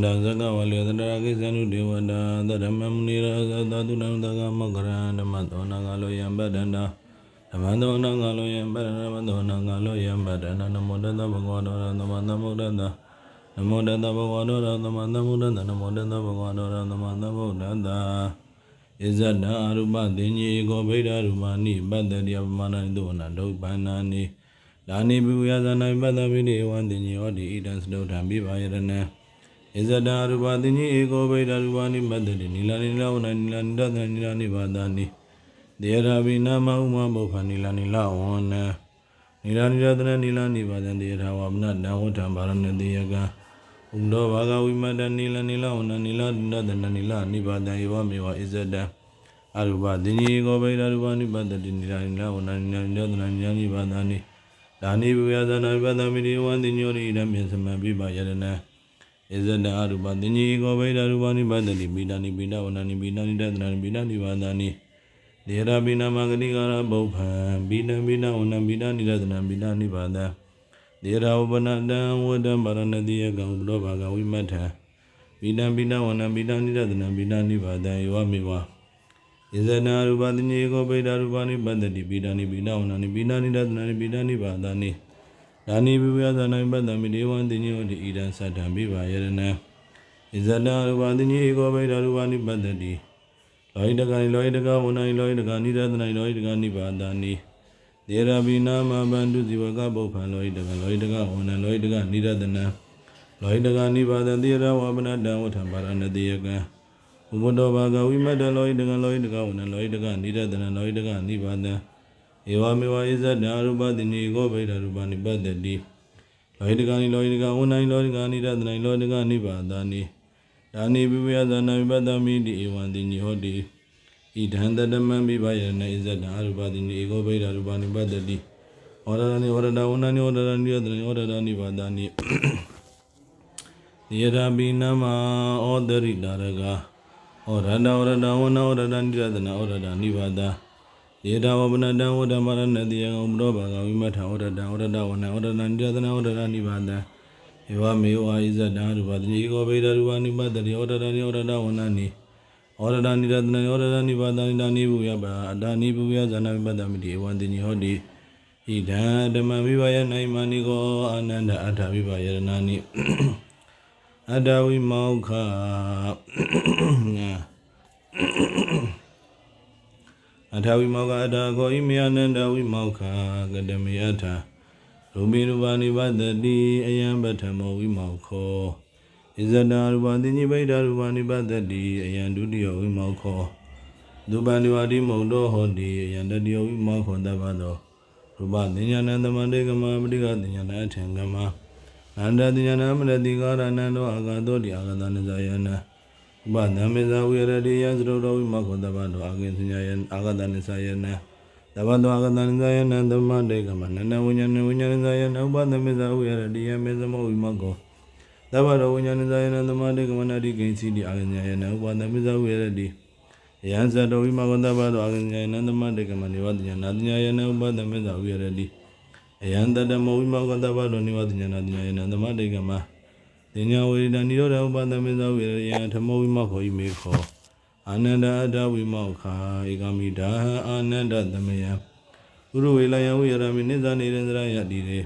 န္တာဇဂဝလေသတရာကိသနုဒေဝတာသဓမ္မမုနိရာဇသတုနံသကမောကရံဓမ္မသောနာကလောယံပတ္တန္တာဓမ္မသောနာကလောယံပတ္တနာဓမ္မသောနာကလောယံပတ္တနာနမောတတဘဂဝတောရသမသမုဒ္ဒတနမောတတဘဂဝတောရသမသမုဒ္ဒတနမောတတဘဂဝတောရသမသမုဒ္ဒတဣဇဒံအရူပသင်္ညေကောဗိဒာရူမာနိပတ္တရိယပမနာနိသောနာဒုပ္ပန္နာနိဒါနိဘုယဇာနာပတ္တပိတိဝံသင်္ညေဟောတိဣဒံစတုထံပိပါယရဏံ ဣဇဒာရူပတိညေဧကောဗိဒာရူပနိမတ္တိနိလာနိလဝနနိလာနိဒသနိလာနိဘာဒာနိဒေရာဘိနာမဥမမောဖနိလာနိလဝနနိလာနိဒသနနိလာနိဘာဒံဒေရာဝမနတံဝဋ္ဌံဘာရဏတိယကံဥဒ္ဒောဘာဂဝိမတ္တနိလာနိလဝနနိလာနိဒသနနိလာနိဘာဒံယေဝမေဝဣဇဒံအရူပတိညေဧကောဗိဒာရူပနိမတ္တိနိလာနိလဝနနိလာနိဒသနနိလာနိဘာဒာနိဒါနိဘုရားသနာပတ္တမိတိဝံတိညောရိဓမ္မေသမံပိပါယရဏံ ဣဇဒအရူပသင်္ကြီးကောဗိဒရူပနိပတ္တိပိဒာနိပိဒဝနနိပိဒာနိတတနာနိပိဒာနိဘာဒာနိဒေရပိနာမဂတိကာရဘုဗ္ဗံပိနံပိဒဝနံပိဒာနိတတနာပိဒာနိဘာဒံဒေရဝပနတံဝတံပါရဏတိယကံဘုရောဘာဂဝိမထံပိနံပိဒဝနံပိဒာနိတတနာပိဒာနိဘာဒံယောမေဝဣဇဒအရူပသင်္ကြီးကောဗိဒရူပနိပတ္တိပိဒာနိပိဒဝနနိပိဒာနိတတနာနိပိဒာနိဘာဒာနိ ဒါနိဘုရားသနာပတ္တမိဒေဝံတင်ညောတိဣဒံသတ္တံပိပါယရဏံဣဇဒရူပတင်ညေဧကောဗိဒရူပနိပတ္တိလောဟိတကံလောဟိတကဝဏိလောဟိတကနိရတနိလောဟိတကနိပါဒာနိဒေရဘိနာမဗန္တုဇိဝကပုပ္ပံလောဟိတကလောဟိတကဝဏလောဟိတကနိရတနံလောဟိတကနိပါဒံတိရဝပနတံဝထံပါရဏတိယကံဥပဒောဘာဂဝိမတ္တလောဟိတကလောဟိတကဝဏလောဟိတကနိရတနံလောဟိတကနိပါဒံ ဧဝမေဝဣဇဒာရူပတိနိကောဗိဒရူပနိပတ္တိလောဟိတကနိလောဟိတကဝဏိလောဟိတကနိရတနိလောဟိတကနိပါဒာနိဒါနိဘိဝယဇာနာဝိပတ္တမိတိဧဝံတိညဟောတိဣဒံတတမံပိဘယရဏဣဇဒာရူပတိနိဧကောဗိဒရူပနိပတ္တိဩရဒနိဩရဒဝဏနိဩရဒနိရတနိဩရဒနိပါဒာနိယေရာဘိနမဩဒရိတာရကဩရဒဩရဒဝဏဩရဒနိရတနဩရဒနိပါဒာ ယေတဝပနတံဝဒမရဏတိယံဥပရောဘာဂဝိမထံဝရတံဝရတဝနံဝရတံတိယသနဝရတနိဗ္ဗာန်ဧဝမေဝဣဇဒံရူပတိကောဗေဒရူပနိပတ္တိဝရတနိဝရတဝနနိဝရတနိရတနဝရတနိဗ္ဗာန်နိဒာနိဘုယပအတာနိဘုယဇာနာမိပတ္တမိတိဧဝံတိညဟောတိဣဒံဓမ္မမိဘယနိုင်မနိကောအာနန္ဒအထာမိဘယရဏာနိအတဝိမောခ အထာဝိမောကအထာခောဣမယနန္ဒဝိမောခကတမေအထာရူပိရူပနိဗ္ဗတတိအယံပထမောဝိမောခောဣဇဒာရူပတိညိဗိဒာရူပနိဗ္ဗတတိအယံဒုတိယဝိမောခောဒုပန္တိဝတိမုံတောဟောတိအယံတတိယဝိမောခောတပ္ပသောရူပတိညာဏသမတေကမပတိကတိညာဏအထင်ကမအန္တတိညာဏမရတိကာရဏံသောအာဂတောတိအာဂတနဇာယနာ ဥပဒမေဇဝိရတိယသရုတော်ဝိမခောတပ္ပသောအာဂင်စညာယအာဂတနဇာယနာတပ္ပသောအာဂတနဇာယနာသမတေကမနနဝိညာဏဝိညာဏဇာယနာဥပဒမေဇဝိရတိယမေဇမောဝိမခောတပ္ပသောဝိညာဏဇာယနာသမတေကမနာတိကိဉ္စီတိအာဂင်ညာယနာဥပဒမေဇဝိရတိယံဇတောဝိမခောတပ္ပသောအာဂင်ညာယနာသမတေကမနိဝတညာနာတညာယနာဥပဒမေဇဝိရတိအယံတတမောဝိမခောတပ္ပသောနိဝတညာနာတညာယနာသမတေကမ တင်ညာဝေဒနိရောဓဥပဒမေဇဝိရယံဓမ္မဝိမခောဣမေခောအာနန္ဒအတဝိမောခာဧကမိတာအာနန္ဒသမယံဥရဝေလယံဝိရမိနိဇာနေရန္တရယတိရေ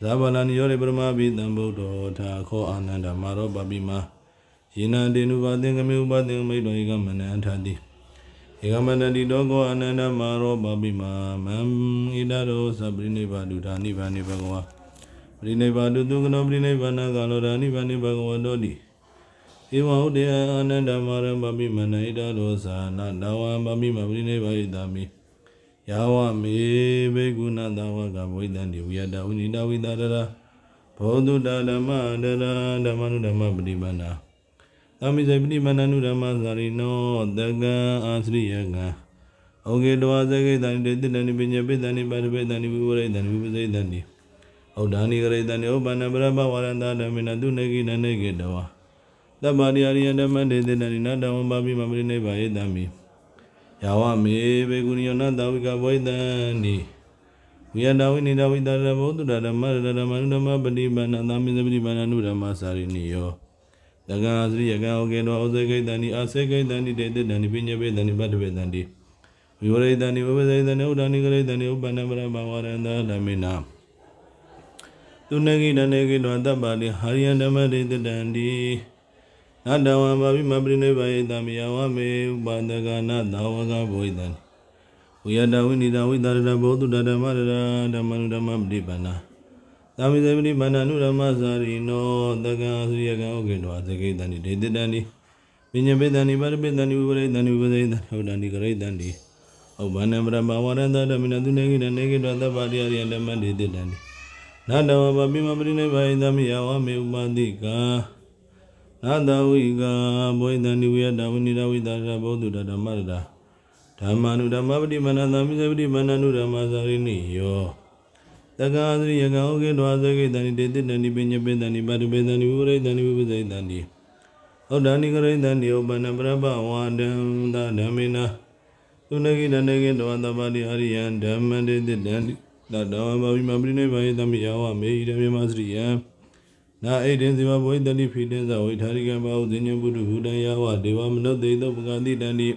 ဇာဗလာနိယောရေပရမဘိတံဗုဒ္ဓောထာခောအာနန္ဒမာရောပပိမာယေနတေနုပါသင်္ကမေဥပသင်္ကမိတောဧကမနန္ထတိဧကမနတိတောကောအာနန္ဒမာရောပပိမာမံဣဒရောသပရိနိဗ္ဗာဒုဌာနိဗ္ဗာနိဘဂဝါပ ရိနိဗ္ဗာဒုတုကနောပရိနိဗ္ဗာနကာလောဓာနိဗ္ဗာနိဘဂဝတောတိဧဝဟုတ်တေအာနန္ဒမာရံပပိမနဣဒရောသာနာတဝံပပိမပရိနိဗ္ဗာယိတာမိယာဝမေဘေကုဏတဝကဝိတံတိဝိယတဝိနိတဝိတာရရဘောဓုတဓမ္မတရဓမ္မနုဓမ္မပฏิပန္နာသမိစေပฏิပန္နနုဓမ္မဇာရိနောတကံအာသရိယကံဩကေတဝဇဂေတန်တေတတနိပညပိတနိပါရပေတနိဝိဝရိတနိဝိပစိတနိ ဩဒါနိကရိတနိဥပ္ပန္နပရပဝရန္တာဓမ္မေနတုနေကိနနေကေတဝသဗ္ဗရိယရိယဓမ္မတေတတနိနတဝံပါပိမပရိနိဗ္ဗာယတမိယာဝမေဘေကုဏိယောနတဝိကဘဝိတံနိဝိယတဝိနိတဝိတရဘောတုဓမ္မရဓမ္မနုဓမ္မပฏิပန္နသမိသပฏิပန္နနုဓမ္မစာရိနိယောတက္ကံသရိယကံဩကေနောဩဇေကိတံဒီအာစေကိတံဒီတေတတံဒီပညပေတံဒီပတ္တပေတံဒီဝိဝရိတံဒီဝိပဇိတံဒီဥဒ္ဒနိကရိတံဒီဥပ္ပန္နပရဘဝရန္တဓမ္မေနာ သူနဂိတနေကိတောတပ္ပါတိဟာရိယံဓမ္မတေတတံဒီနတဝံဘာဝိမပရိနိဗ္ဗာယတံမြဝမေဥပါဒကနာသဝကဘဝိတံဝိယတဝိနိတဝိတရတဘောတုတဓမ္မရဓမ္မနုဓမ္မပฏิပန္နာသာမိစေပတိပန္နာနုဓမ္မစာရိနောတက္ကံသရိယကံဩကေတောအသကိတံဒီဒေတတံဒီပညပေတံဒီပရပေတံဒီဝိပရိတံဒီဝိပဇိတံဥဒ္ဒနိကရိတံဒီဥပ္ပန္နပရဘဝရန္တဓမ္မေနာသူနေကိတနေကိတောတပ္ပါတိဟာရိယံဓမ္မတေတတံဒီ နတဝဘပိမပရိနိဗ္ဗာယတမိယဝမေဥပါတိကာနာတဝိကာဘဝိတံဒီဝိယတဝိနိဒဝိတာရဘောဓုတဓမ္မရတာဓမ္မာနုဓမ္မပတိမနသမိစေပတိမနနုဓမ္မသာရိနိယောတက္ကသရိယကံဩကေတောအသကိတံဒီတေတတံဒီပညပေတံဒီပတ္တပေတံဒီဝိပရိတံဒီဝိပဇိတံဒီဩဒ္ဒနိကရိတံဒီဥပ္ပန္နပရပဝါဒံသဓမ္မေနာသူနဂိတနေကေတောသဗ္ဗတိအရိယံဓမ္မတေတတံဒီ တတောဘာဝိမပရိနိဗ္ဗာယတမိယဝမေဣဒံမြမစရိယံနာဣဒံဇိဝဘဝိတတိဖိတေဇဝိထာရိကံဘာဟုဇိညံပုထုဟူတံယဝဒေဝမနုဿေတောပကတိတံဒီ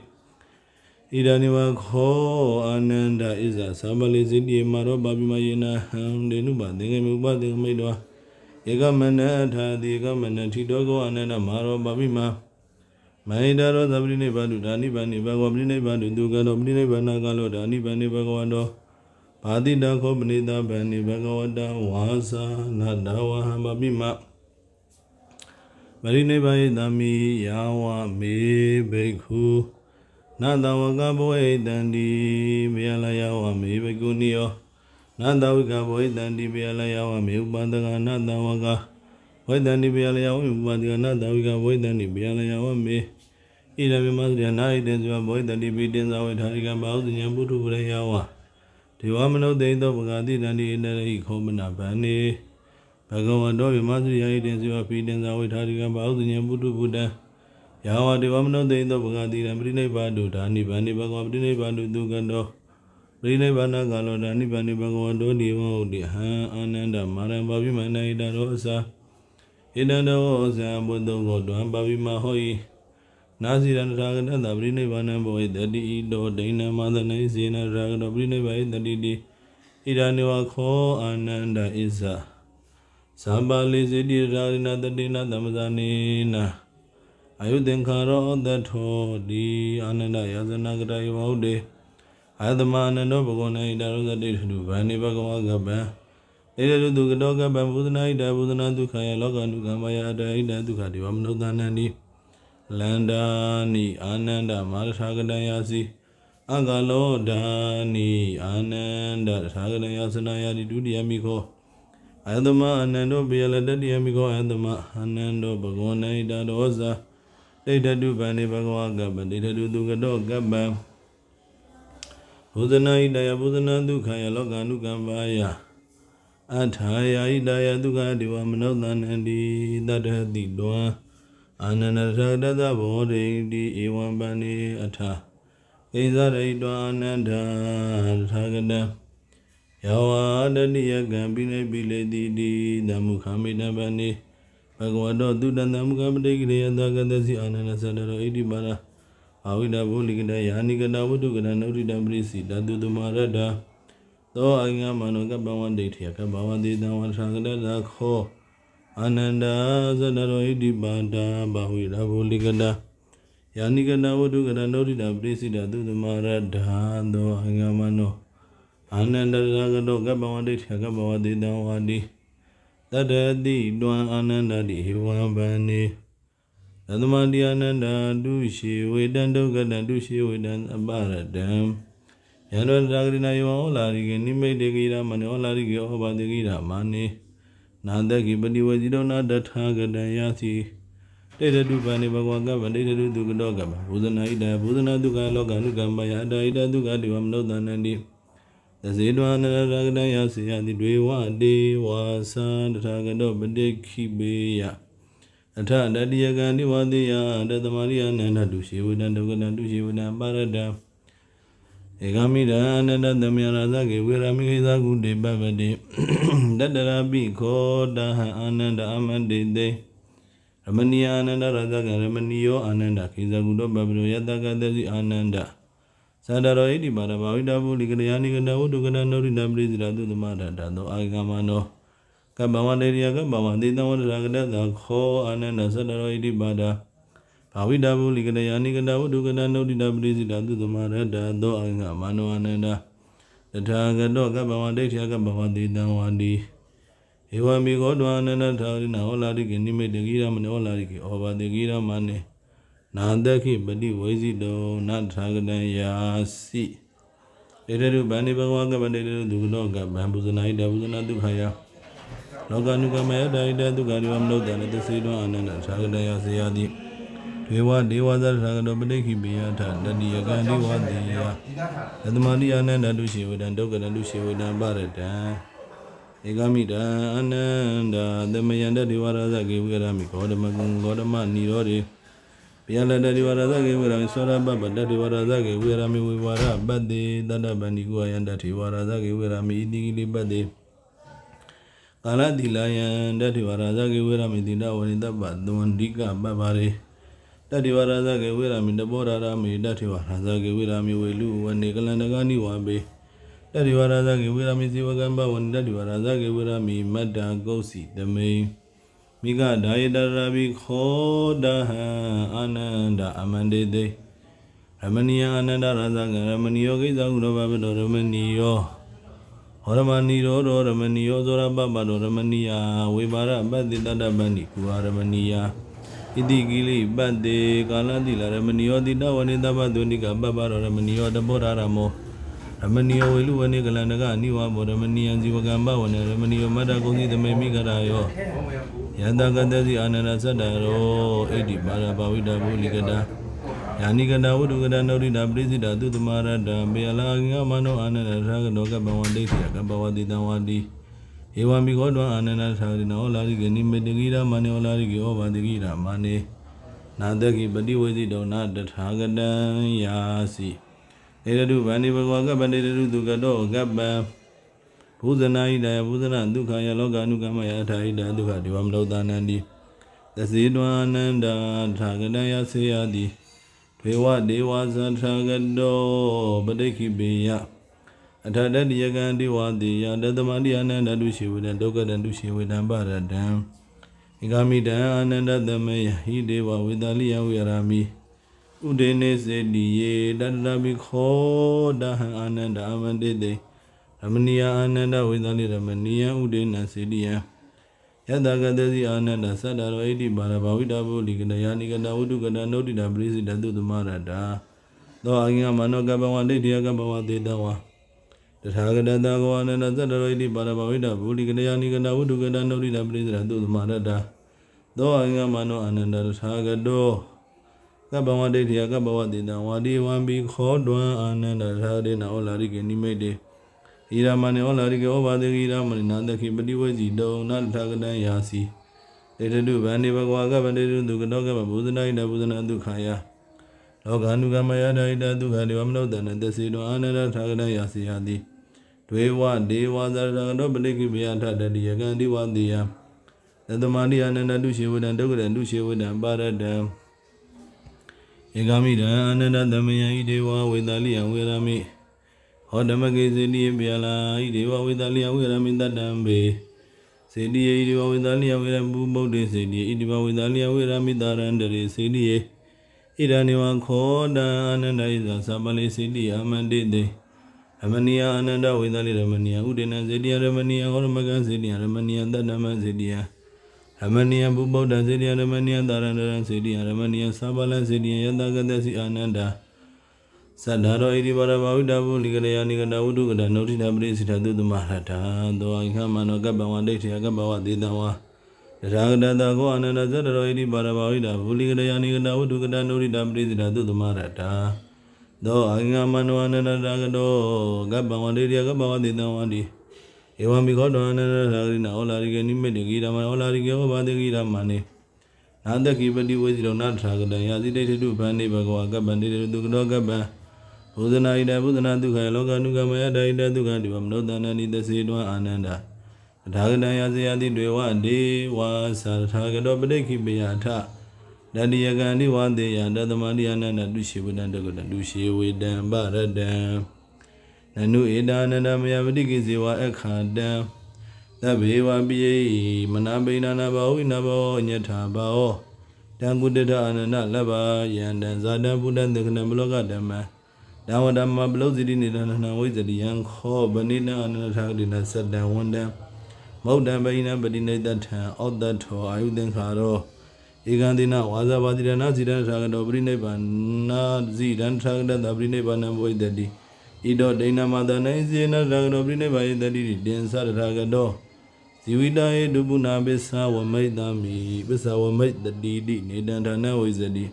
ဣဒာနိဝခောအာနန္ဒဣဇာသမလိစိတိမာရောဘာပိမယေနဟံဒေနုပသင်္ကေမဥပသင်္ကမိတောဧကမနထာတိဧကမနထိတောကောအာနန္ဒမာရောဘာပိမမဟိတရောသပရိနိဗ္ဗာတုဒါနိဗ္ဗာနိဘဂဝပရိနိဗ္ဗာတုဒုက္ခတောပရိနိဗ္ဗာနကလောဒါနိဗ္ဗာနိဘဂဝတော ဘာတိတခောပနိသဗန္နိဘဂဝတဝါစာနတဝဟံဘာပိမပရိနိဗ္ဗာယတမိယာဝမေဘိက္ခုနတဝကဘဝေတန္တိဘေယလယဝမေဘိက္ခုနိယောနတဝကဘဝေတန္တိဘေယလယဝမေဥပဒကနတဝကဝေတန္တိဘေယလယဝမေဥပဒကနတဝကဘဝေတန္တိဘေယလယဝမေဣရမေမသရနာဣတေဇဝဘဝေတန္တိပိတင်္ဇဝေထာရိကံဘာဟုညံပုထုပရယဝ ဒေဝမနုဿိသောပဂတိတန္တိနရိခောမနဗန္နေဘဂဝတောဗိမသရိယဣတေဇဝပိတင်္ဇဝေထာရိကံဘာဟုညံပုထုပုတံယာဝဒေဝမနုဿိသောပဂတိတံပရိနိဗ္ဗာတုဓာနိဗ္ဗာနိဘဂဝပရိနိဗ္ဗာတုသူကတောပရိနိဗ္ဗာနကာလောဓာနိဗ္ဗာနိဘဂဝတောဒီဝဟုတ်တိဟံအာနန္ဒမာရံဘာပိမန္တဣတရောအစာဣတံတောဇံဘုဒ္ဓဂောတံဘာပိမဟောဤ နာစီရဏရာဂတတပရိနိဗ္ဗာနံဘောဟိတတိဣတောဒိဏမသနေစေနရာဂတောပရိနိဗ္ဗာယတတိတိဣဒာနိဝခောအာနန္ဒဣဇာသဗ္ဗလိစေတိရာရိနာတတိနာသမဇာနေနာအာယုသင်္ခါရောတထောဒီအာနန္ဒယဇနာကတယောဟုတ်တေအာသမအနန္တောဘဂဝနာဣတရောဇတိထုဗန္နိဘဂဝကပံဧရတုကတောကပံဘုဒနာဣတဘုဒနာဒုက္ခယလောကနုကမယအတဣတဒုက္ခဒေဝမနုဿာနန္တိ လန္ဒာနိအာနန္ဒမာရထာဂတယစီအကလောဒာနိအာနန္ဒထာဂတယသနာယတိဒုတိယမိခောအယတမအနန္တောပိယလတတိယမိခောအယတမအနန္တောဘဂဝနာဣတရောဇာဒိဋ္ဌတုဗန္ဒီဘဂဝကပ္ပဒိဋ္ဌတုသူကတောကပ္ပံဘုဇနာဣတယဘုဇနာဒုက္ခယလောကနုကမ္ပါယအထာယဣတယဒုက္ခဒေဝမနောတန္တိတတ္ထတိတော အာနန္ဒရတတဘောဓိတိဧဝံပန္နေအထာဣဇရိတောအာနန္ဒထာဂတံယောဝါတတိယကံပိနေပိလေတိတိဓမ္မခမိတပန္နေဘဂဝတောသူတန်တမကပတိကိရိယသကတစီအာနန္ဒသတ္တရောဣတိပါရအာဝိဒဘုလိကတယာနိကတဝတ္ထုကတနုရိတံပရိစီတတုတမရတ္တသောအင္ဂမနောကပ္ပဝန္ဒိဋ္ဌိယကပ္ပဝန္တိတံဝထာကတသခော အာနန္ဒသတ္တရောဣတိပါဒဘာဝိဒဘုလိကတယာနိကတဝတ္ထုကတနုရိတံပရိစီတတုတမရတ္တသောအင္ဂမနောအာနန္ဒသကတောကပ္ပဝန္ဒိဋ္ဌိယကပ္ပဝန္တိတံဝါတိတတတိတွံအာနန္ဒတိဟေဝံဗန္နေသတ္တမတိအာနန္ဒတုရှိဝေတံဒုက္ကတံတုရှိဝေတံအပရတံယန္တောတာဂရိနာယောဟောလာရိကေနိမိတ်တေကိရာမနောလာရိကေဟောဘာတေကိရာမာနေ နာတကိပတိဝေဇိတောနာတထာဂတံယာစီတေတတုပန်နေဘဂဝကဗတေတတုဒုက္ကတောကဗဘုဇနာဣတဘုဇနာဒုက္ခလောကနုကမ္မယအတဣတဒုက္ခတိဝမနောတန္တိသဇေတဝနရရကတယစေယတိတွေဝတေဝါသတထာဂတောပတိခိပေယအထတတိယကံတိဝတိယတသမရိယနန္ဒတုရှိဝဒံဒုက္ကတံတုရှိဝဒံပါရတံ ဧကမိဒံအနန္တသမယရာဇကေဝေရမိခိသကုတေပပတိတတရာပိခောတဟံအာနန္ဒအမန္တိတေရရမဏီယအာနန္ဒရသကရမဏီယောအာနန္ဒခေဇဂုတောပပရောယတကတတိအာနန္ဒသန္တရောဣတိပါရဘာဝိတဗုလိကရယာနိကတဝုဒုကရနောရိတပရိစိရတုသမရတသောအာဂမနောကပ္ပဝတေရိယကပ္ပဝတေတဝရဂတသခောအာနန္ဒသတ္တရောဣတိပါဒ ဘာဝိတဗုလိကရယာနိကတဝုဒုကရနောရိတပရိစိရတုသမရတသောအာဂမနောအာနန္ဒတထာဂတောကပ္ပဝဒိဋ္ဌိယကပ္ပဝတေတံဝါတိဧဝံမိဂောတောအနန္တထာရိနာဟောလာရိကိနိမိတေကိရမနောလာရိကိဩဘာတေကိရမနေနာတခိပတိဝိဇိတောနထာဂတံယာစီတေရရုဗန္ဒီဘဂဝကပတေရရုဒုက္ခောကဗံပုဇနာဣတပုဇနာဒုက္ခယလောကနုကမယတဣတဒုက္ခရိဝမနုဿာနတစေတောအနန္တထာဂတံယာစေယတိ ဒေဝဒေဝသရထာဂတောပဋိခိပိယထတတိယကံဒေဝတိယသတ္တမတိအနန္တတုရှိဝဒံဒုက္ကတတုရှိဝဒံပရတံဧကမိတံအနန္တာသမယန္တဒေဝရဇကေဝိရမိဂောဓမကုံဂောဓမနိရောဓေဘယလတဒေဝရဇကေဝိရမိသောရပပတဒေဝရဇကေဝိရမိဝိဝါရပတ္တိတတ္တဗန္ဒီကုအယန္တဒေဝရဇကေဝိရမိဣတိကိလိပတ္တိကာလတိလယံတတေဝရဇကေဝိရမိတိတဝရိတပ္ပသဝန္တိကပပ္ပါရေ တတေဝရဇကေဝိရမိတဘောရရမိတတေဝရဇကေဝိရမိဝေလူဝနေကလန္တကနိဝါပေတတိဝရဇဂေဝိရမိဇေဝကံဘဝန္တတိဝရဇဂေဝိရမိမတ္တာကုတ်စီတမိန်မိဂဒါယတရဘိခောဒဟံအာနန္ဒအမန္တေတေရမဏီယအာနန္ဒရဇဂရမဏီယောကိစ္စကုရောဘဘတောရမဏီယောဟောရမဏီရောရောရမဏီယောဇောရပပတောရမဏီယဝေပါရပတ္တိတတ္တပန္တိကုဝရမဏီယ ဣတိကိလိပတ္တေကာလတိလရမဏီယောတိတဝနိတပ္ပသုနိကပပ္ပရောရမဏီယောတဘောရရမောရမဏီယဝေလူဝနေကလန္တကအနိဝဘောရမဏီယံဇီဝကံဘဝနေရမဏီယမတ္တကုံစီသမေမိကရာယောယန္တကတတိအာနန္ဒသတ္တရောဣတိပါရဘာဝိတဘူလိကတာယာနိကတာဝုဒုကတာနောရိတာပရိစိတာသုတမရတံပေယလာငမနောအာနန္ဒထာကတောကပဝန္တိတိကပဝတိတံဝတိ ဧဝံမိခောတောအာနန္ဒထာရိနောလာရိကေနိမေတကိရာမနေဩလာရိကေဩဘာတိကိရာမနေနာတကိပတိဝေစီတောနာတထာဂတံယာစီဧရတုဗန္ဒီဘဂဝကပန္တိရတုသူကတောကပ္ပံဘုဇနာဣဒယဘုဇနာဒုက္ခယလောကနုကမယအထာဣဒဒုက္ခဒီဝမလောတာနန္တိသစေတွာနန္ဒာထာဂတယဆေယတိဒေဝဒေဝသထာဂတောပဋိခိပေယ အထာတတိယကံဒေဝတိယတသမတိအနန္တတုရှိဝေဒံဒုက္ကတံတုရှိဝေဒံပရတံဧကမိတံအာနန္ဒသမေယဟိဒေဝဝေတလိယဝေရမိဥဒေနေစေတိယေတတရမိခောဒဟံအာနန္ဒအမန္တိတေရမဏီယအာနန္ဒဝေသလိရမဏီယဥဒေနစေတိယယတကတစီအာနန္ဒသတ္တရောဣတိပါရဘဝိတဗုလိကတယာနိကတဝုဒုကတနုဒိတပရိစိတတုသမရတာသောအင္ဂမနောကပဝဒိဋ္ဌိယကပဝတေတဝါ တထာဂတတကောအနန္ဒသတ္တရောဣတိပါရဘဝိတဗုလိကတယာနိကတဝုဒုကတနုဒိတပရိစိတတုသမရတာသောအင္ဂမနောအနန္ဒတထာဂတောကပ္ပဝတိတ္တိယကပ္ပဝတိတံဝါဒီဝံဘိခောတွံအာနန္ဒရာဒေနဩလာရိကေနိမိတ်တေဣရမဏေဩလာရိကေဩဘာတိဣရမဏိနာတခိပတိဝေစီတောနတထကတံယာစီတေတတုဗန္ဒီဘဂဝါကပ္ပတေတုဒုက္ကတောကပ္ပဘုဇနာဣတဘုဇနာဒုက္ခယလောကနုကမယဒိတဒုက္ခဒေဝမနုဿနတစေတောအာနန္ဒထကတံယာစီယတိ ဒွေဝဒေဝဇရတတောပတိကိပယထတတိယကံဒီဝတိယသတ္တမဏိယနန္ဒတုရှိဝဒံဒုက္ကရံတုရှိဝဒံပါရတံဧကမိတံအနန္တသမယဣဒေဝဝေတလိယဝေရမိဟောဓမ္မကေစေတိပြလာဣဒေဝဝေတလိယဝေရမိတတ္တံဘေစေတိယဣဒေဝဝေတလိယဝေရမုဗုဒ္ဓေစေတိဣဒေဝဝေတလိယဝေရမိတာရန္တရေစေတိယေဣဒာနေဝခောတံအနန္တဣဇာသဗ္ဗလေစေတိအမန္တိတေ အမနိယအနန္တဝေတလိရမဏိယဥဒေနစေတိယရမဏိယဟောရမကံစေတိယရမဏိယတတ္တမစေတိယရမဏိယဘုဗုဒ္ဓစေတိယရမဏိယတာရဏရံစေတိယရမဏိယသဗ္ဗလံစေတိယယတကတစီအာနန္ဒာသတ္တရောဣတိပါရဘဝိတဘုလိကရယာနိကတဝုဒုကတနုဋ္ဌိတပရိစိတသုတမရတာသောအိခမနောကပ္ပဝဒိဋ္ဌိယကပ္ပဝဒေတံဝါတရာဂတတကောအနန္တသတ္တရောဣတိပါရဘဝိတဘုလိကရယာနိကတဝုဒုကတနုဋ္ဌိတပရိစိတသုတမရတာ သောအိခမနောအနန္တရာဂတောကပ္ပဝဒိဋ္ဌိယကပ္ပဝဒေတံဝါတိဧဝံမိခောတောအနန္တရာဂိနာဩလာရိကေနိမိတေကိရမဩလာရိကေဩဘာတေကိရမနေနာတကိပတိဝေစီရောနာထာဂတံယာစီတေတုဗန္တိဘဂဝါကပ္ပန္တိတေတုကတောကပ္ပံဘုဇနာဣတဘုဇနာဒုက္ခလောကနုကမယတဣတဒုက္ခဒီဝမနောတန္တနိတစေတောအာနန္ဒရထာဂတံယဇယတိတွေဝဒေဝသာထာဂတောပဋိခိပယထ တတိယကံဒီဝတေယတသမတိယနန္တတုရှိဝဒံတကုတတုရှိဝေတံပရတံနနုဧတာနန္ဒမယပတိကိဇေဝအခါတံသဗ္ဗေဝပိယိမနာပိဏနာဘောဝိနဘောညထာဘောတံကုတ္တအနန္တလဗ္ဗယန္တံဇာတံဘုဒ္ဓံသကနမလောကဓမ္မံဓမ္မဓမ္မပလုဇိတိနေတနဝိဇတိယံခောဗနိနအနန္တထာဂတိနသတ္တံဝန္တံမௌဒံပိဏပတိနေတထံဩတ္တထောအာယုသင်္ခါရော ဧကံတိနဝါဇာပါတိရဏဇိရဏထာဂတောပရိနိဗ္ဗာနာဇိရဏထာဂတပရိနိဗ္ဗာနံဘဝိတတိဣတောဒိဏမတနေဇေနထာဂတောပရိနိဗ္ဗာယတတိတင်္စရထာဂတောဇီဝိတယေဒုပုနာပစ္စဝမိတ်တမိပစ္စဝမိတ်တတိတိနေတံဌာနဝိဇတိ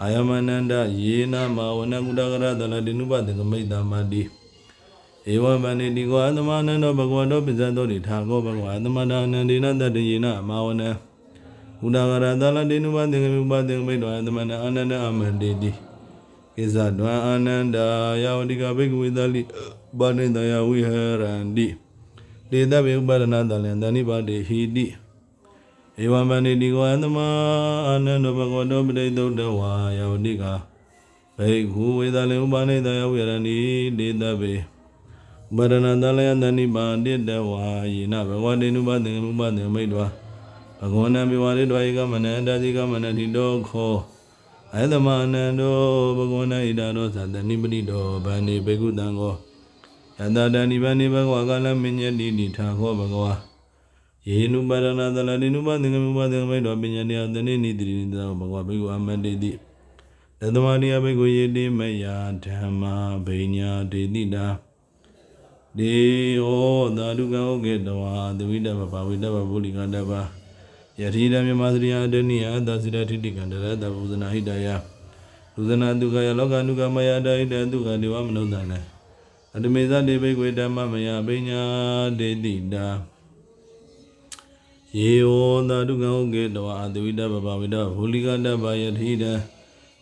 အာယမနန္ဒယေနမဝနကုတကရတလတိနုပတေကမိတ်တမတိဧဝံဗန္တိတိကောအသမနန္တောဘဂဝတောပိဇ္ဇတောတိထာကောဘဂဝါအသမဒါနန္ဒေနတတယေနမာဝနံ ဥဒဂရသလတေနုပသင်္ကေဥပသင်္ကေမိတောအသမနအာနန္ဒအမန္တေတိကိစ္စတွံအာနန္ဒာယဝတိကဘိကဝေသလိဘာနေတယဝိဟရန္တိတေတဗေဥပဒနာတလင်တဏိပါတိဟိတိဧဝံဗန္တိတိကောအသမအာနန္တောဘဂဝတောပိဋိသုတ်တဝါယဝတိကဘိက္ခုဝေသလိဥပနေတယဝိဟရန္တိတေတဗေဗရဏတလယတဏိပါတိတဝါယေနဘဂဝတေနုပသင်္ကုပသင်မိတ်တော် ဘဂဝန္တံပြဝရိတောဧကမနတတိကမနတိတောခောအယတမနန္တောဘဂဝန္တဣဒာရောသတဏိပတိတောဗန္တိဘေကုတံကောယတတဏိဗန္တိဘဂဝကလမညတိတိထာခောဘဂဝါယေနုပရဏတလတိနုပသင်္ကုပသင်မိတ်တော်ပညာတိယတနိနိတိနိတောဘဂဝဘေကုအမန္တေတိတသမတိယဘေကုယေတိမယဓမ္မာဘိညာတေတိတာဒေဟောသာဓုကံဟုတ်ကေတဝါသဝိတ္တပပါဝိတ္တပဗုလိကတပ ယတိတမြမသရိယအတနိယသစိရထိတိကံတရတပုဇနာဟိတယလူဇနာတုခယလောကနုကမယတဟိတတုခဒေဝမနုဿနအတမေဇတေဘိကွေဓမ္မမယပညာဒေတိတာယေဟောသာဓုကံဟုတ်ကေတဝါသဝိတ္တပပါဝိတ္တဗုလိကတပယတိတ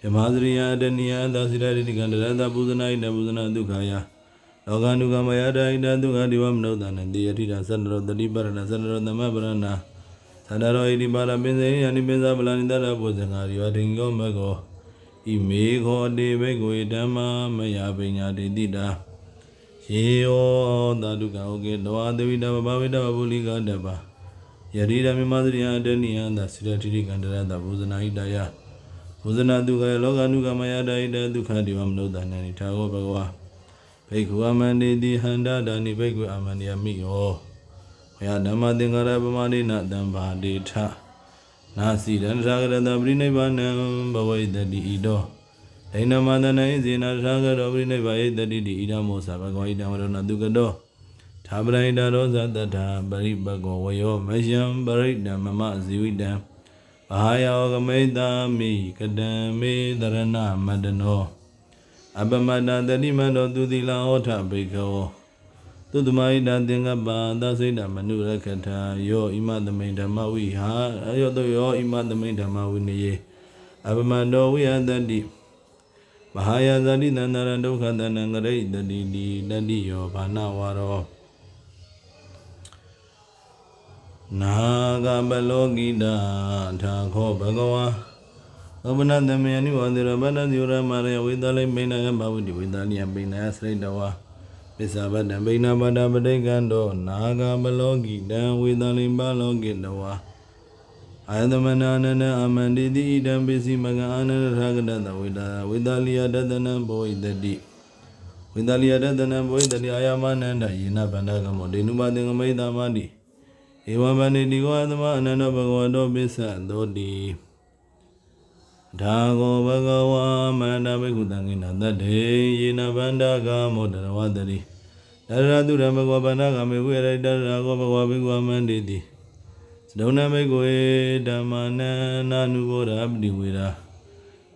မြမသရိယအတနိယသစိရထိတိကံတရတပုဇနာဟိတပုဇနာတုခယလောကနုကမယတဣတသုခဒီဝမနုဿနတေယတိတာသတ္တရောတတိပရဏသတ္တရောသမပရဏ သတ္တရောဣတိပါရပင်စေယနိပင်္စပလနိတရပုဇ္ဇငါရိဝတိကောမကောဣမေခောတေဘေကွေဓမ္မာမယပညာတေတိတာယေယောသာဓုကဩကေတောအသဝိတဘဘဝိတဘဗုလိကတပယတိတမြမသရိယတနိယံသစိရတိတိကန္တရတဘုဇနာဣတယဘုဇနာတုခယောလောကနုကမယတဣတဒုက္ခဒီဝမနုဿနနိထာဂောဘဂဝါဘိက္ခုအမန္တေတိဟန္တာဒာနိဘိက္ခုအမန္တယမိယော ဝယဓမ္မသင်္ကာရပမဏိနတံဘာဒေထနာစီရန္ထာဂရတပရိနိဗ္ဗာနံဘဝိတတိဣတောဒိဏမန္တနံဇေနထာဂရောပရိနိဗ္ဗာယတတိတိဣဒမောသဘဂဝိတံဝရဏတုကတောသာပရိဒာရောဇတထာပရိပကောဝယောမယံပရိဒံမမဇီဝိတံဘာယောဂမိတံမိကတံမေတရဏမတ္တနောအပမတ္တတတိမတောသူတိလဟောထဘိခော သုတမဟိတသင်္ကပ္ပသစိတမနုရခထာယောဣမသမိန်ဓမ္မဝိဟာယောတောယောဣမသမိန်ဓမ္မဝိနယေအပမတ္တောဝိဟတတိမဟာယဇတိတန္တရဒုက္ခတဏံဂရိတတိတိတတိယောဘာနဝါရောနာဂပလောကိတာထာခောဘဂဝါသောပနတမေယနိဝန္တိရဗတ္တဇိရမရယဝေတလိမိဏယဘဝတိဝေတလိယပိဏယစရိတဝါ ပစ္ဆဗတ္တပိဏဗတ္တပဋိကံတောနာဂဘလောကိတံဝေတလိဘလောကိတဝါအာယသမနာနနအမန္တိတိဣဒံပိစီမကအာနန္ဒထာဂတတဝေတဝေတလိယတတနံဘောဣတတိဝေတလိယတတနံဘောဣတတိအာယမနန္ဒယေနဗန္ဒကမောဒေနုပသင်္ကမိတ္တမတိဧဝံဗန္တိတိကောအသမအနန္တဘဂဝတောပစ္စသောတိ ဒါဂောဘဂဝါမန္တဘိက္ခုတံကိဏတတ္တေယေနဗန္ဒကမောတရဝတ္တိတရတုရဘဂဝဗန္ဒကမေဝိရတရဂောဘဂဝဘိက္ခုအမန္တိတိသဒုဏဘိက္ခုေဓမ္မနနာနုဘောဓပတိဝေရာ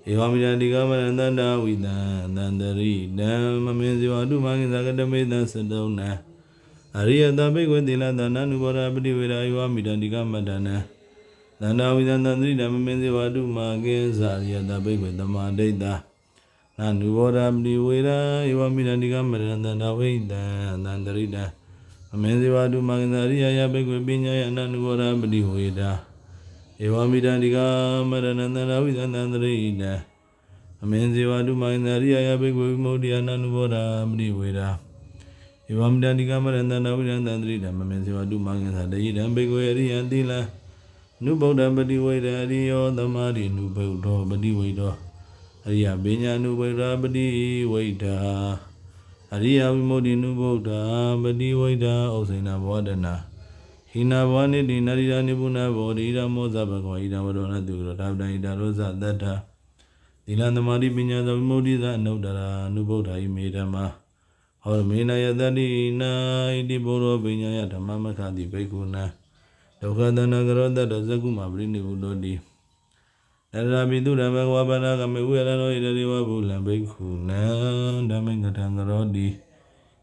ဧဝမိတတိကမရန္တန္တဝိတံသန္တရိဓမ္မမင်းဇေဝတုမဂိသကတမေတံသဒုဏအရိယတဘိက္ခုတိလသနာနုဘောဓပတိဝေရာဧဝမိတတိကမတနံ သန္တာဝိသန္တသတိဓမ္မမင်းစေဝတုမာကေဇာရိယတဘိက္ခေတမဒိဋ္ဌာနာနုဘောဓပတိဝေရာဧဝမိရဏိကမရဏန္တဝိတံသန္တရိတံအမင်းဇေဝတုမဂ္ဂရိယယဘိကွေပညာယအနန္တဘောဓပတိဝေဒာဧဝမိတံဒီကမရဏန္တရာဝိသန္တန္တရိတံအမင်းဇေဝတုမဂ္ဂရိယယဘိကွေဝိမု ക്തി အနန္တဘောဓပတိဝေဒာဧဝမိတံဒီကမရဏန္တရာဝိသန္တန္တရိတံမမင်းဇေဝတုမဂ္ဂသတေယတံဘိကွေအရိယံတိလံ နုဗုဒ္ဓပတိဝိဒအရိယောသမာဓိနုဗုဒ္ဓပတိဝိဒောအရိယပညာနုဗုဒ္ဓပတိဝိဒာအရိယဝိမုဒ္ဓိနုဗုဒ္ဓပတိဝိဒာဥစိဏဘောဒနာဟိနာဘောနိတိနရိယာနိဗုဏဘောဓိရမောဇဘဂဝိဒံဝရောနတုရောဓာဗဒိတာရောဇသတ္ထာသီလသမာဓိပညာသဝိမုဒ္ဓိသအနုတ္တရာနုဗုဒ္ဓိမေဓမ္မာဟောမေနယတတိနာဣတိဘောရောပညာယဓမ္မမခတိဘိက္ခုနာ ဒုက္ခတနာကရောတတဇကုမပရိနိဗ္ဗုတောတိတရပိတုရဘဂဝဗနာကမေဝေရနောဣတရေဝဗုလံဘိက္ခုနံဓမ္မိကထံကရောတိ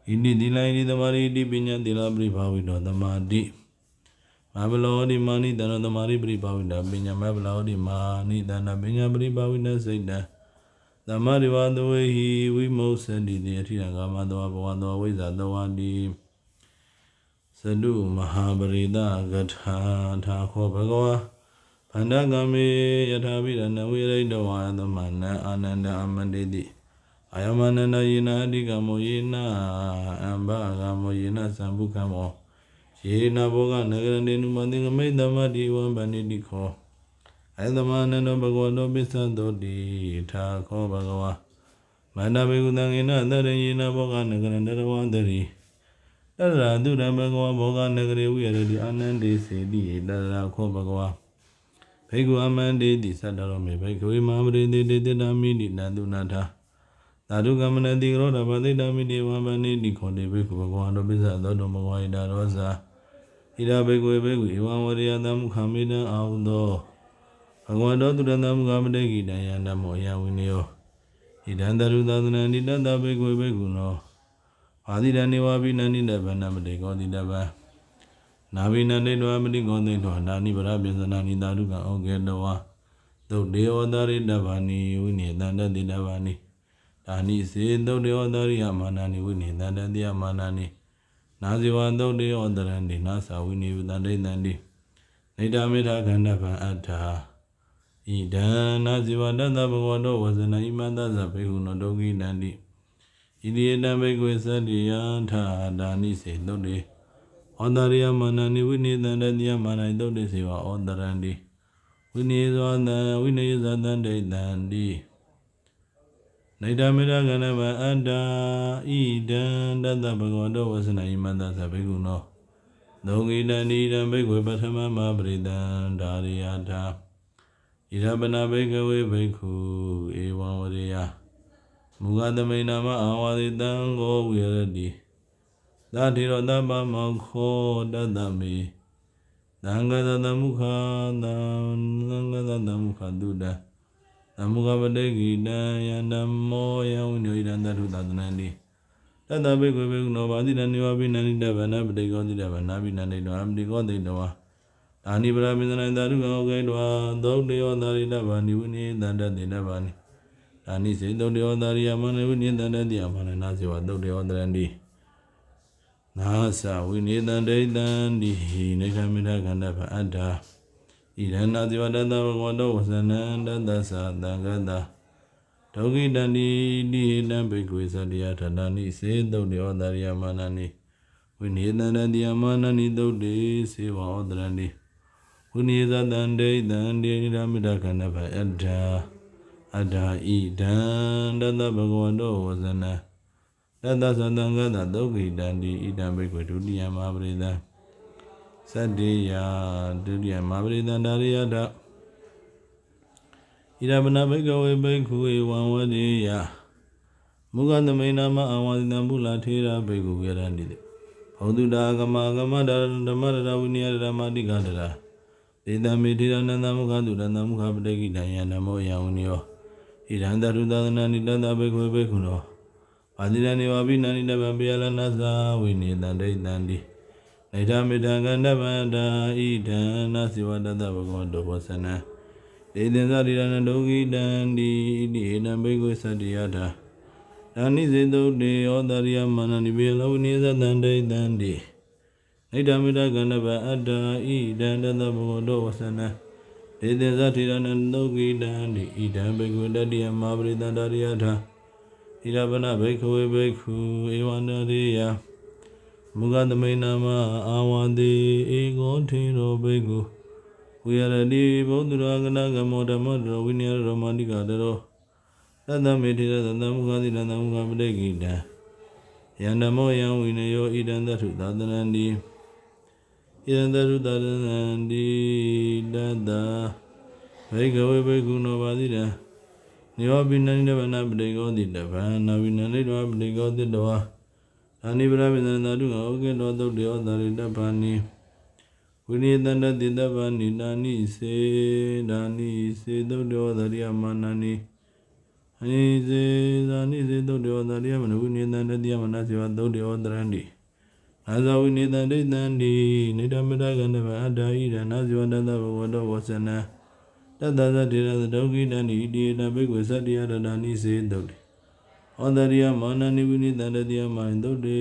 ဣတိတိလိုင်းဒီသမารိတိပညာတိလပရိဘာဝိတောသမာတိမဘလောဒီမာနိတနသမာရိပရိဘာဝိတပညာမဘလောဒီမာနိတနပညာပရိဘာဝိနစိတ်တသမရိဝသဝေဟိဝိမု sse တိတိအထိရကာမတောဘဝတောဝိဇ္ဇာတောဝတိသ တုမဟာပရိဒဂထာထာခောဘဂဝါဗန္ဒကမေယထာပိရဏဝိရိတဝါသမဏအာနန္ဒအမန္တေတိအာယမနန္ဒယေနအဓိကမောယေနအမ္ဘကမောယေနသံဘုကမောယေနဘောကနဂရဏေနုမတိကမိတ္တမတိဝံဗန္တိတိခောအသမနန္ဒဘဂဝတောပိစ္ဆသောတိထာခောဘဂဝါမန္တဘေကုတံယေနသရယေနဘောကနဂရဏတဝံတရိ တရရာတုရဘဂဝါဘောကနဂရေဝိရတိအာနန္ဒေစေတိတရရာခောဘဂဝါဘေကုအမန္တေတိသတ္တရောမေဘေကဝေမမရိတေတေတတမိတိနန္တုနာထာသာဓုကမနတိကရောဓဗတိတမိတေဝံဗနိတိခောတေဘေကုဘဂဝါတောပိစ္ဆသောတောမဂဝိတာရောဇာဣဒဘေကွေဘေကုဧဝံဝရိယတမုခမေတံအာဟုသောဘဂဝတောတုရတမုခမတေကိတံယန္တမောယဝိနယောဣဒံတရုသသနံတိတတဘေကွေဘေကုနော ဘာတိတံနေဝပိနန္တိတဗန္နမတေကောတိတဗံနာဘိနန္တေတောမတိကောတိတောနာနိဗရပိစနာနိတာဓုကံဩကေတဝါသုတ်ဒေဝတာရိတဗာနိဝိနေတန္တတိတဗာနိဒါနိစေသုတ်တေယောတရိယမာနနိဝိနိတန္တတိယမာနနိနာဇေဝသုတ်တေယောတရဏိနာသာဝိနိဝတန္တိတန္တိနေတမေထာခန္ဓဗံအတ္ထာဣဒံနာဇေဝတတ္တဘဂဝတောဝဇနဣမတ္တသဘေဟုနောဒုက္ခိတန္တိ ဣတိယတံဘေကွေသတ္တိယထာဒါနိစေသုတ်တေဩတရိယမာနနိဝိနိတန္တတိယမာနနိသုတ်တေစေဝဩတရန္တိဝိနိသောတံဝိနိယသတန္တိတန္တိနေတမေရကနဗအတ္တာဣဒံတတ္တဘဂဝတောဝဆနဣမတ္တသဘေကုနောဒုံဂိတန္တိတံဘိက္ခွေပထမမပရိတံဒါရိယထာဣရပနာဘိကဝေဘိက္ခုဧဝံဝရိယ မူဂသမိနာမအာဝါတိတံကိုဝိရတိသာတိရောတပ္ပမောခောတတ္တမေသံဃတတမုခာသံဃတတမုခတုတံသမုခပတေကိတံယန္တမောယဝိညိတံတထုသတနန္တိတတဘိကွေဘိကုနောဘာတိတံနိဝပိနန္တိတဗနာပတေကောတိတဗနာပိနန္တိတောအမတိကောတိတဝါဒါနိပရပိသနံတာရုကောကေတောသောတေယောတာရိတဗာနိဝိနိတံတတေတဗာနိ ဒါနိစေသုတေယောတာရိယမနဝိနိတံတတေယမနနာဇေဝသုတေယောတရန္တိနာသဝိနိတံဒိတံဒီနေခမိထခန္ဓဗအတ္ထာဣရဏဇိဝတတဘဂဝတောဝဇနံတတ္တသသံဃတဒုက္ခိတန္တိတိဟိတံဘိက္ခွေသတ္တယထတနိစေတုတ်တေဩတရိယမာနနိဝိနိတန္တတိယမာနနိတုတ်တေစေဝဩတရန္တိဝိနိသတန္တေတန္တေရမိတခန္ဓဗအတ္ထာ အတ္ထာဣဒံတတဘဂဝတောဝဇနံတတ္တသသံဃတဒုက္ခိတန္တိဣဒံဘိက္ခွေဒုတိယမဟာပရိသံသတ္တေယဒုတိယမဟာပရိသန္တာရိယတဣရပနာဘိကဝေဘိက္ခုေဝံဝတိယမုခသမိန်နာမအဝါဒိတံပုလာထေရဘိက္ခုဝေရန္တိတိဘောဓုတာကမကမဒါဓမ္မရဝိနည်းဓမ္မတိကတရာဒေတံမေတိရနန္တမုခတုရဏမုခပတေကိတံယနမောယံဝနိယော ဣရန္တရုသသနာနိတတဘိက္ခုဘိက္ခုနောပါတိရနေဝပိနာနိတဗံပိယလနာသာဝိနေတံဒိဋ္ဌံတိနေဓမေတံကန္တဗန္တာဣဒံနာစီဝတ္တဘဂဝတောဘောဆနံဒေသင်္သရိရဏဒုက္ခိတံဒီဣတိဧတံဘိက္ခွေသတ္တယထာဒါနိစေတုတေဩတရိယမနနိဘေလောနိသတံဒိတံတိနိဒာမိတကန္နဗအတ္တာဣဒံတတဘဂဝတောဝဆနံ ဒေသေသတိရဏံသုကိတံဒီဣဒံဘေကုတတ္တိယမပရိသန္တာရိယထာဣရပနဘိက္ခဝေဘိက္ခုဧဝန္တရိယမုဂသမိနာမအာဝန္တိဧကောထေရောဘိက္ခုဝိရတိဘုဒ္ဓရာကနာကမောဓမ္မတောဝိနည်းရောမန္တိကတရောသတ္တမေတိရသတ္တမုခတိတံသမုခပတိကိတံယန္တမောယံဝိနယောဣဒံတထုသာသနန္တိ ဣဒံတထုသာသနန္တိတတ္တဘိကဝေဘိက္ခုနောပါတိတံနိယောပိနန္ဒဗနာပတိကောတိတဗံနာဝိနန္ဒိတောပတိကောတိတောအာနိဗရဝိသန္တာတုဩကေတောသုတ်တေဩတာရိတဗာနိဝိနိတန္တတိတဗာနိတာနိစေဒါနိစေသုတ်တေဩတာရိယမာနနိအနိစေသာနိစေသုတ်တေဩတာရိယမနဝိနိတန္တတိယမနစေဝသုတ်တေဩတရန္တိ အာဇဝိနိတန္တိတန္တိနိတမတကန္တဗအတ္တာဣရဏဇေဝတတဘဝတောဝဆနံတတ္တသတိရသဒုက္ခိတန္တိဣတိယတဘိက္ခွေသတ္တယတဒာနိစေသုတ်တေဩတရိယမာနနိဝိနိတန္တတိယမနသုတ်တေ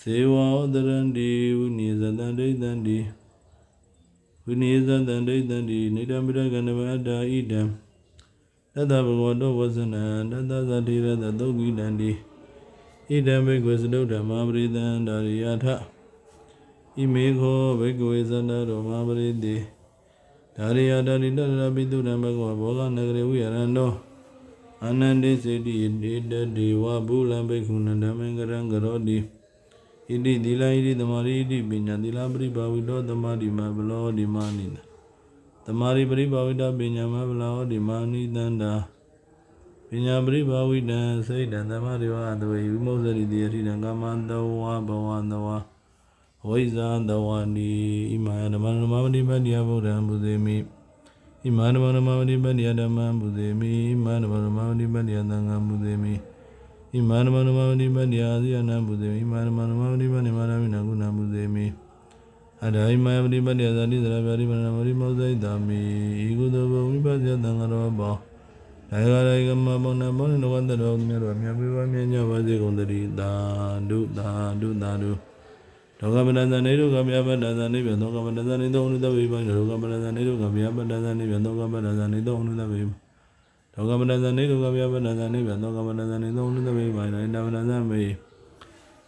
စေဝဩတရန္တိဝိနိဇတန္တိတန္တိဝိနိဇတန္တိတန္တိနိတမတကန္တဗအတ္တာဣဒံတတ္တဘဂဝတောဝဇနံတတ္တသတိရသသုတ်ကိတန္တိ ဣဒံဘိက္ခွေသတုဒ္ဓမပရိသန္တာရိယထဣမေခောဘိက္ခွေသန္တာရောမပရိတိဒါရိယတာရိတရပိတုရံဘဂဝဘောဂနဂရေဝိရန္တောအာနန္တိစေတိဒေတဒေဝဘူလံဘိက္ခုနဓမ္မံကရံကရောတိဣတိသီလဣတိသမာရိဣတိပညာသီလပရိဘာဝိတောသမာဓိမဘလောဒီမာနိနသမာရိပရိဘာဝိတပညာမဘလောဒီမာနိတန္တာ ပညာပရိဘာဝိတံစိတ်တံသမရိဝအတဝေဝိမုဇ္ဇရိတိယတိတံကမ္မတဝဘဝတဝဝိဇာတဝနိဣမယဓမ္မနမမတိပတ္တိယဗုဒ္ဓံဘုဇေမိဣမနမနမမတိပတ္တိယဓမ္မံဘုဇေမိဣမနမနမမတိပတ္တိယသံဃံဘုဇေမိဣမနမနမမတိပတ္တိယအာဇိယနံဘုဇေမိဣမနမနမမတိပတ္တိမာရမိနကုဏံဘုဇေမိအဒိုင်မယပတိပတ္တိယဇာတိသရဗျာတိမနမရိမောဇိတာမိဤကုသိုလ်ဘဝိပဿနာသံဃာတော်ဘော ဒါကလည်းကမ္မဘုံနဘောနဝတ္တတော်မြတ်တော်မြတ်ပြပါမြတ်ညပါစေကုန်တည်းသာဓုသာဓုသာဓုဒုက္ခပဒဇာနေဒုက္ခပြပဒဇာနေပြဒုက္ခပဒဇာနေသောအနုတဝိပံဒုက္ခပဒဇာနေဒုက္ခပြပဒဇာနေပြဒုက္ခပဒဇာနေသောအနုတဝိပံဒုက္ခပဒဇာနေဒုက္ခပြပဒဇာနေပြဒုက္ခပဒဇာနေသောအနုတဝိပံဣန္ဒဝနဇမေ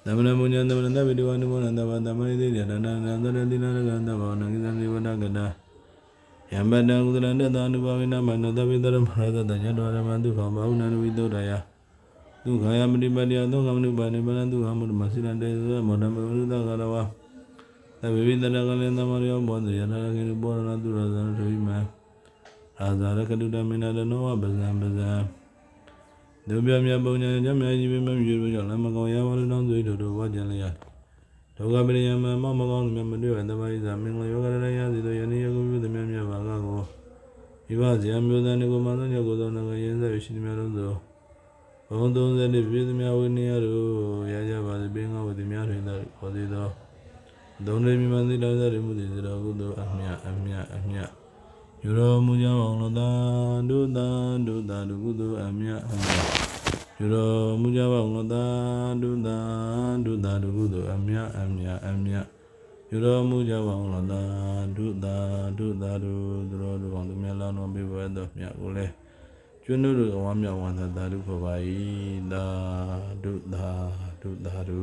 သမဏမုညံသမဏတဝိတဝနုမောနတဝသမဏိတိယတနနန္တရတိနာရကန္တဘောနဂိသံဒီဝနကတာ ယမတံကုသလန္တသာနုဘဝိနမနတဝိတရမရတတညတောရမဒုက္ခဘာဝနနဝိတုဒ္ဒယဒုက္ခယမတိပတ္တိယဒုက္ခမနုပါဏိပရံဒုက္ခမုဒ္ဓမစိရန္တေသမောဓမ္မဝိရုဒ္ဒကရဝသဗ္ဗေဝိတရကလေသမရိယောဘောဇယနာကေဘောရဏတုရဇနထွိမအာဇာရကတုတမေနတနောဝပဇံပဇံဒုပြမြတ်ပုံညာညမြကြီးပြမမြည်လို့ကြောင့်လည်းမကောင်းရပါလို့တောင်းသွေးတို့တို့ဝါကြံလျ က်ဒုက္ခပရိယမမမကောင်းမြတ်မတွေ့တဲ့တပါးဣဇာမင်္ဂလာယောဂရရယစီတို့ယနေ့ယခုပြုသည်မြတ်မြတ်ဘာကကိုမိဘဇာမျိုးသားနေကိုမသောညကိုသောနဂရင်းဆက်ရှိသည်များလုံးသောဘုံ30နှစ်ပြည့်သည်များဝိနည်းတို့ရကြပါစေပင်ငါဝသည်များတွင်သောခေါ်သေးသောသုံးလေးမြမသိတော်စရမှုသည်စတော်ကုသိုလ်အမြအမြအမြယူတော်မူကြောင်းအောင်လို့သာဒုသာဒုသာဒုကုသိုလ်အမြအမြ ယူတော်မူကြောင်းအောင်လို့သာဒုသာဒုသာဒုကုသိုလ်အမြအမြအမြယူတော်မူကြောင်းအောင်လို့သာဒုသာဒုသာဒုသူတော်တို့အောင်သူမြတ်လောင်းတော်ပြပွဲတော်မြတ်ကိုလည်းကျွန်းတို့အဝမ်းမြောက်ဝမ်းသာသာဓုခေါ်ပါ၏သာဒုသာဒုသာဓု